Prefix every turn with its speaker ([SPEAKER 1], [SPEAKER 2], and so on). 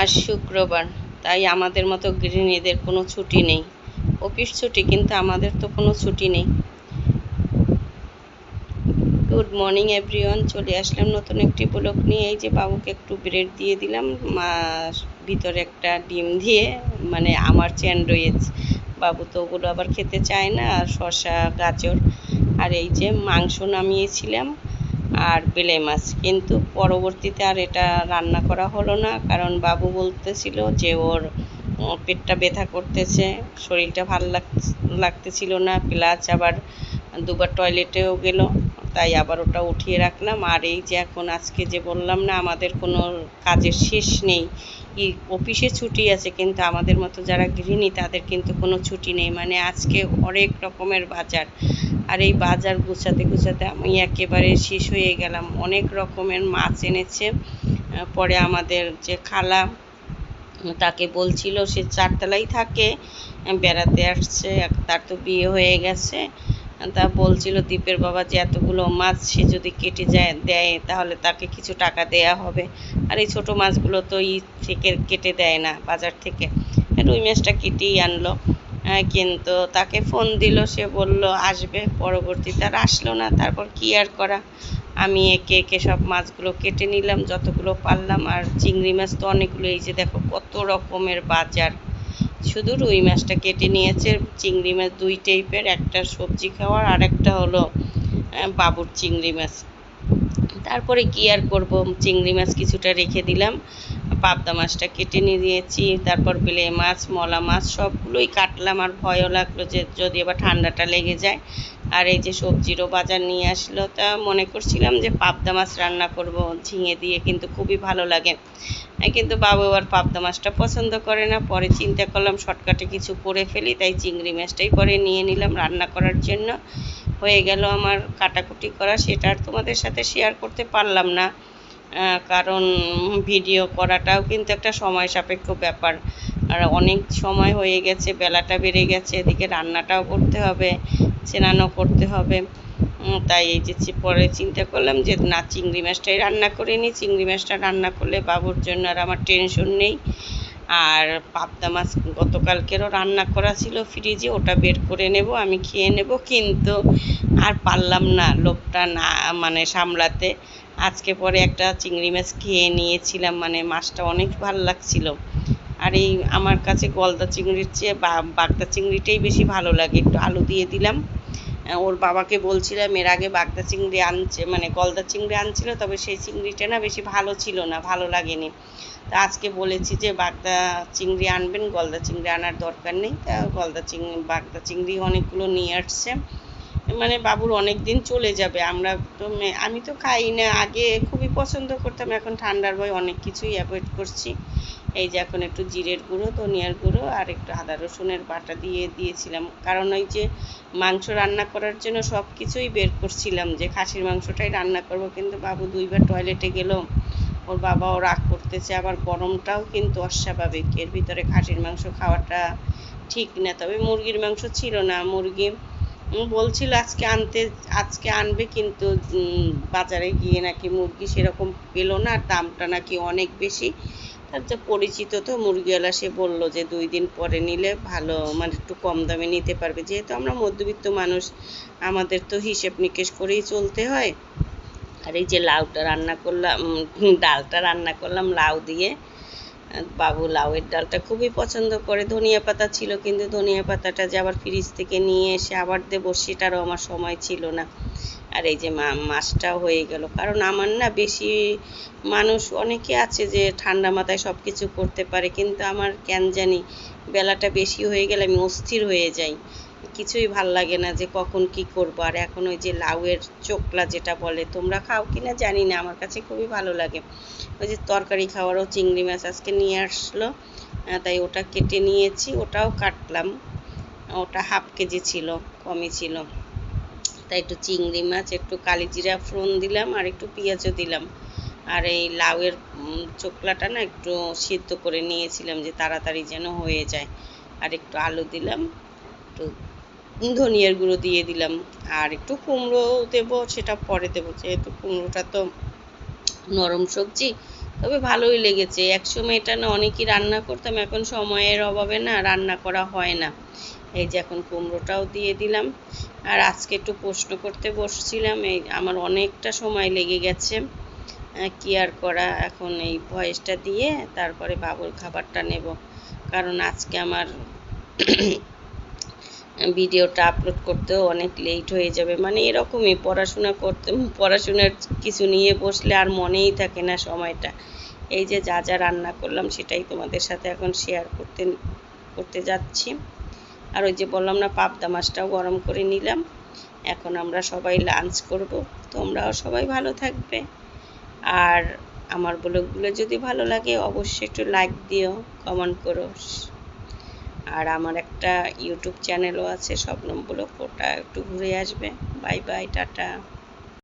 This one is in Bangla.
[SPEAKER 1] আজ শুক্রবার। তাই আমাদের মতো গৃহিণীদের কোনো ছুটি নেই। অফিস ছুটি, কিন্তু আমাদের তো কোনো ছুটি নেই। গুড মর্নিং এভরিওয়ান চলে আসলাম নতুন একটি ব্লগ নিয়ে। এই যে বাবুকে একটু ব্রেড দিয়ে দিলাম। মা ভিতরে একটা ডিম দিয়ে মানে আমার স্যান্ডউইচ। বাবু তো ওগুলো আবার খেতে চায় না, আর শসা, গাজর। আর এই যে মাংস নামিয়েছিলাম। আর বেলে মাছ। কিন্তু পরবর্তীতে আর এটা রান্না করা হলো না, কারণ বাবু বলতেছিল যে ওর পেটটা ব্যথা করতেছে, শরীরটা ভালো লাগতেছিল না। প্লাস আবার দুবার টয়লেটেও গেল, তাই আবার ওটা উঠিয়ে রাখলাম। আর এই যে এখন আজকে যে বললাম না, আমাদের কোনো কাজের শেষ নেই। অফিসে ছুটি আছে কিন্তু আমাদের মতো যারা গৃহিণী, তাদের কিন্তু কোনো ছুটি নেই। মানে আজকে অনেক রকমের বাজার। আর এই বাজার গুছাতে গুছাতে আমি একেবারে শেষ হয়ে গেলাম। অনেক রকমের মাছ এনেছে। পরে আমাদের যে খালা তাকে বলছিল সে চারতলায় থাকে, বেড়াতে আসছে, তার তো বিয়ে হয়ে গেছে। তা বলছিল দ্বীপের বাবা যে এতগুলো মাছ সে যদি কেটে যায়, দেয়, তাহলে তাকে কিছু টাকা দেয়া হবে। আর এই ছোটো মাছগুলো তো ই থেকে কেটে দেয় না বাজার থেকে। রুই মাছটা কেটেই আনলো। কিন্তু তাকে ফোন দিল, সে বলল, আসবে, পরবর্তীতে আর আসলো না, তারপর কি আর করা? আমি একে একে সব মাছগুলো কেটে নিলাম, যতগুলো পারলাম। আর চিংড়ি মাছ তো অনেকগুলো, এই যে দেখো, কত রকমের বাজার। শুধু রুই মাছটা কেটে নিয়েছে, চিংড়ি মাছ দুই টাইপের একটা সবজি খাওয়ার আর একটা হলো বাবুর চিংড়ি মাছ। তারপরে কি আর করব? চিংড়ি মাছ কিছুটা রেখে দিলাম। পাবদা মাছটা কেটে নিয়ে দিয়েছি, তারপর বেলে মাছ, মলা মাছ সবগুলোই কাটলাম। আর ভয়ও লাগল যে যদি আবার ঠান্ডাটা লেগে যায়। আর এই যে সবজিরও বাজার নিয়ে আসলো, তা মনে করছিলাম যে পাবদা মাছ রান্না করব ঝিঙে দিয়ে, কিন্তু খুবই ভালো লাগে। কিন্তু বাবু আবার পাবদা মাছটা পছন্দ করে না, পরে চিন্তা করলাম শর্টকাটে কিছু করে ফেলি, তাই চিংড়ি মাছটাই পরে নিয়ে নিলাম রান্না করার জন্য। হয়ে গেল আমার কাটাকুটি করা, সেটা আর তোমাদের সাথে শেয়ার করতে পারলাম না। কারণ ভিডিও করাটাও কিন্তু একটা সময় সাপেক্ষ ব্যাপার। আর অনেক সময় হয়ে গেছে, বেলাটা বেড়ে গেছে, এদিকে রান্নাটাও করতে হবে চেনানো করতে হবে। তাই এই যে পরে চিন্তা করলাম যে না, চিংড়ি মাছটাই রান্না করে নিই। চিংড়ি মাছটা রান্না করলে বাবুর জন্য আর আমার টেনশন নেই। আর পাবদা মাছ গতকালকেরও রান্না করা ছিল ফ্রিজে, ওটা বের করে নেব, আমি খেয়ে নেব। কিন্তু আর পারলাম না লোকটা না মানে সামলাতে। আজকে পরে একটা চিংড়ি মাছ খেয়ে নিয়েছিলাম মানে মাছটা অনেক ভালো লাগছিল। আর এই আমার কাছে গলদা চিংড়ির চেয়ে বাগদা চিংড়িটাই বেশি ভালো লাগে। একটু আলু দিয়ে দিলাম। ওর বাবাকে বলছিলাম, এর আগে বাগদা চিংড়ি আনছে মানে গলদা চিংড়ি আনছিল, তবে সেই চিংড়িটা না বেশি ভালো ছিল না, ভালো লাগেনি। তা আজকে বলেছি যে, বাগদা চিংড়ি আনবেন, গলদা চিংড়ি আনার দরকার নেই। তা গলদা চিংড়ি বাগদা চিংড়ি অনেকগুলো নিয়ে আসছে। মানে বাবুর অনেক দিন চলে যাবে, আমরা তো আমি তো খাই না, আগে খুবই পছন্দ করতাম, এখন ঠান্ডার ভয় অনেক কিছুই অ্যাভয়েড করছি। এই যে এখন একটু জিরের গুঁড়ো, ধনিয়ার গুঁড়ো আর একটু আদা রসুনের বাটা দিয়ে দিয়েছিলাম। কারণ ওই যে মাংস রান্না করার জন্য সব কিছুই বের করছিলাম যে খাসির মাংসটাই রান্না করব, কিন্তু বাবু দুইবার টয়লেটে গেল। ওর বাবাও রাগ করতেছে, আবার গরমটাও কিন্তু অস্বাভাবিক, এর ভিতরে খাসির মাংস খাওয়াটা ঠিক না। তবে মুরগির মাংস ছিল না, মুরগি বলছিল আজকে আনতে, আজকে আনবে কিন্তু বাজারে গিয়ে নাকি মুরগি সেরকম পেল না, আর দামটা নাকি অনেক বেশি। তার যে পরিচিত তো মুরগিওয়ালা, সে বলল যে দুই দিন পরে নিলে ভালো মানে একটু কম দামে নিতে পারবে। যেহেতু আমরা মধ্যবিত্ত মানুষ, আমাদের তো হিসেব নিকেশ করেই চলতে হয়। আর এই যে লাউটা রান্না করলাম ডালটা রান্না করলাম, লাউ দিয়ে বাবু লাউয়ের ডালটা খুবই পছন্দ করে। ধনিয়া পাতা ছিল কিন্তু ধনিয়া পাতাটা যে আবার ফ্রিজ থেকে নিয়ে এসে আবার দেবো সেটারও আমার সময় ছিল না। আর এই যে মা, মাছটাও হয়ে গেল। কারণ আমার না বেশি মানুষ অনেকে আছে যে ঠান্ডা মাথায় সব কিছু করতে পারে, কিন্তু আমার কেন জানি বেলাটা বেশি হয়ে গেলে আমি অস্থির হয়ে যাই। কিছুই ভালো লাগে না যে কখন কি করব। আর এখন ওই যে লাউয়ের চোকলা যেটা বলে, তোমরা খাও কি না জানি না, আমার কাছে খুবই ভালো লাগে। ওই যে তরকারি খাওয়ারও চিংড়ি মাছ আজকে নিয়ে আসলো তাই ওটা কেটে নিয়েছি, ওটাও কাটলাম। ওটা হাফ কেজি ছিল, কমই ছিল। তাই একটু চিংড়ি মাছ, একটু কালি জিরা ফোড়ন দিলাম আর একটু পেঁয়াজও দিলাম। আর এই লাউয়ের চোকলাটা না একটু সিদ্ধ করে নিয়েছিলাম যে তাড়াতাড়ি যেন হয়ে যায়। আর একটু আলু দিলাম, একটু ধনিয়ার গুঁড়ো দিয়ে দিলাম। আর একটু কুমড়ো দেবো, সেটা পরে দেবো, যেহেতু কুমড়োটা তো নরম সবজি, তবে ভালোই লেগেছে। একসময় এটা না অনেকই রান্না করতাম, এখন সময়ের অভাবে না রান্না করা হয় না। এই যে এখন কুমড়োটাও দিয়ে দিলাম। আর আজকে একটু প্রশ্ন করতে বসছিলাম, এই আমার অনেকটা সময় লেগে গেছে। কি আর করা, এখন এই ভয়েসটা দিয়ে তারপরে বাবুর খাবারটা নেব। কারণ আজকে আমার ভিডিওটা আপলোড করতেও অনেক লেট হয়ে যাবে। মানে এরকমই পড়াশোনা করতে, পড়াশোনার কিছু নিয়ে বসলে আর মনেই থাকে না সময়টা। এই যে যা যা রান্না করলাম সেটাই তোমাদের সাথে এখন শেয়ার করতে করতে যাচ্ছি। আর ওই যে বললাম না, পাবদা মাছটাও গরম করে নিলাম। এখন আমরা সবাই লাঞ্চ করব। তোমরাও সবাই ভালো থাকবে। আর আমার ব্লগগুলো যদি ভালো লাগে, অবশ্যই একটু লাইক দিও কমেন্ট করো। আর আমার একটা ইউটিউব চ্যানেলও আছে স্বপ্নম ব্লগ ওটা একটু ঘুরে আসবে। Bye bye tata.